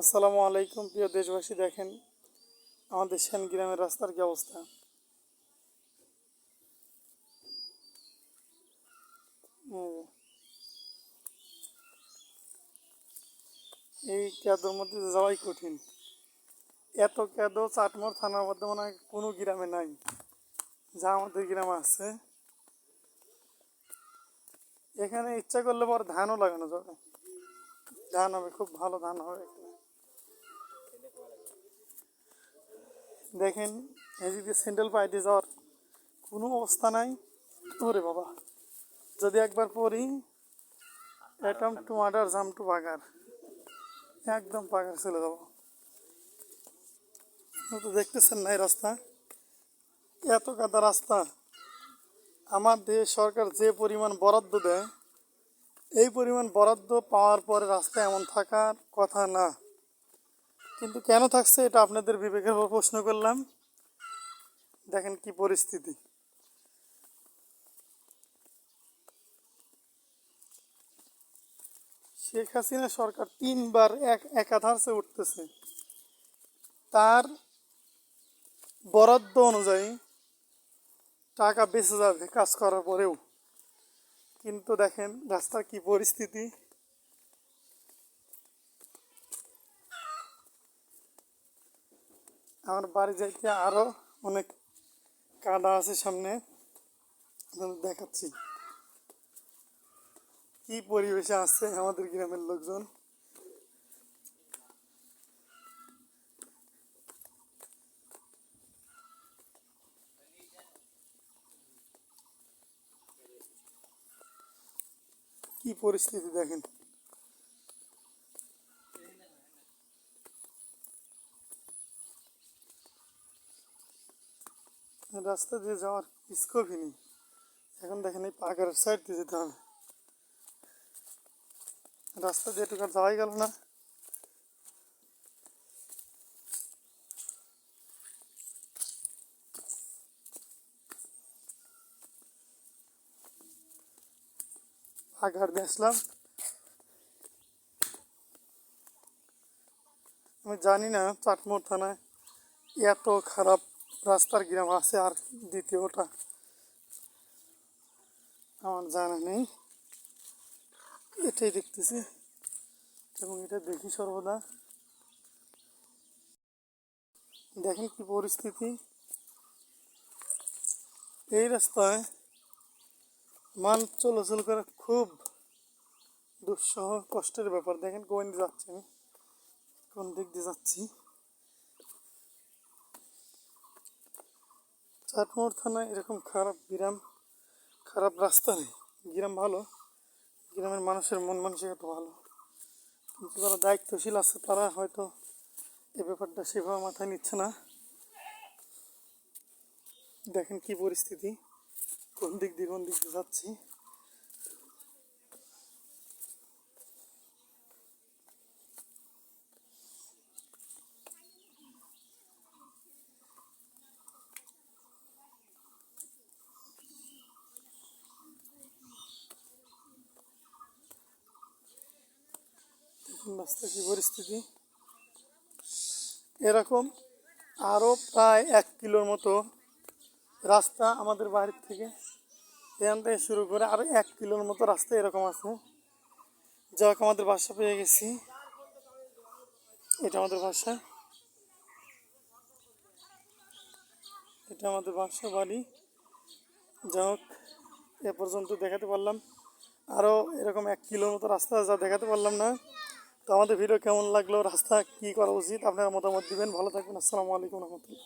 আসসালামু আলাইকুম, প্রিয় দেশবাসী, দেখেন আমাদের সেন গ্রামের রাস্তার কি অবস্থা। এই ক্যাদোর মধ্যে যাওয়াই কঠিন। এত ক্যাদো চাটমোর থানার মধ্যে মনে হয় কোনো গ্রামে নাই। যা আমাদের গ্রামে আছে। এখানে ইচ্ছা করলে পর ধানও লাগানো যাবে। ধান হবে, খুব ভালো ধান হবে এখানে দেখেন এদিকে স্যান্ডেল পাইতে যাওয়ার কোনো অবস্থা নাই। ওরে বাবা। যদি একবার পড়ি অ্যাটম টু মার্ডার জাম টু বাগার একদম পাগার চলে যাব। তো দেখতেছেন না এই রাস্তা। এত কাদা রাস্তা। আমার দেশ সরকার যে পরিমাণ বরাদ্দ দেয়, এই পরিমাণ বরাদ্দ পাওয়ার পরে রাস্তা এমন থাকার কথা না। কিন্তু কেন থাকছে এটা আপনাদের বিবেকের প্রশ্ন করলাম। দেখেন কি পরিস্থিতি। শেখ হাসিনা সরকার তিনবার এক একাধারসে উঠতেছে। তার বরাদ্দ অনুযায়ী টাকা বেঁচে যাবে কাজ করার পরেও। কিন্তু দেখেন রাস্তার কি পরিস্থিতি। আমার বাড়ি যাইতে আরও অনেক কাদা আছে সামনে। দেখাচ্ছি। কি পরিবেশে আছে আমাদের গ্রামের লোকজন। কি পরিস্থিতি দেখেন? রাস্তা দিয়ে যাওয়ার স্কোপই নেই। এখন দেখেন এই পাকারের সাইড দিয়ে যেতে হবে। রাস্তা দিয়ে একটু যাওয়াই গেল না। আগার দিয়ে আসলাম। আমি জানি না চাটমোড় থানায় এত খারাপ রাস্তার গ্রাম আছে আর দ্বিতীয়টা আমার জানা নেই। এটাই দেখতেছি এবং এটা দেখি সর্বদা। দেখেন কি পরিস্থিতি। এই রাস্তায় মান চলাচল করা খুব দুঃসহ, কষ্টের ব্যাপার। দেখেন কোন দিকে যাচ্ছি আমি, কোন দিক দিয়ে যাচ্ছি। চাটমোড় থানায় এরকম খারাপ গ্রাম, খারাপ রাস্তা নেই। গ্রাম ভালো, গ্রামের মানুষের মন মানসিকতা ভালো। কিন্তু যারা দায়িত্বশীল আছে, তারা হয়তো এ ব্যাপারটা সেভাবে মাথায় নিচ্ছে না। দেখেন কি পরিস্থিতি, কোন দিক দিয়ে কোন দিক দিয়ে যাচ্ছি। রাস্তার কি পরিস্থিতি? এরকম আরও প্রায় এক কিলোর মতো রাস্তা আমাদের বাড়ির থেকে এখান থেকে শুরু করে আরও এক কিলোর মতো রাস্তা এরকম আছে। যাক আমাদের বাসা পেয়ে গেছি। এটা আমাদের বাসা। এটা আমাদের বাসা বাড়ি। যাই হোক, এ পর্যন্ত দেখাতে পারলাম। আরও এরকম এক কিলোর মতো রাস্তা যা দেখাতে পারলাম না। তো আমাদের ভিডিও কেমন লাগল? রাস্তা কী করা উচিত? আপনারা মতামত দিবেন। ভালো থাকবেন। আসসালামু আলাইকুম রহমতুল্লাহ।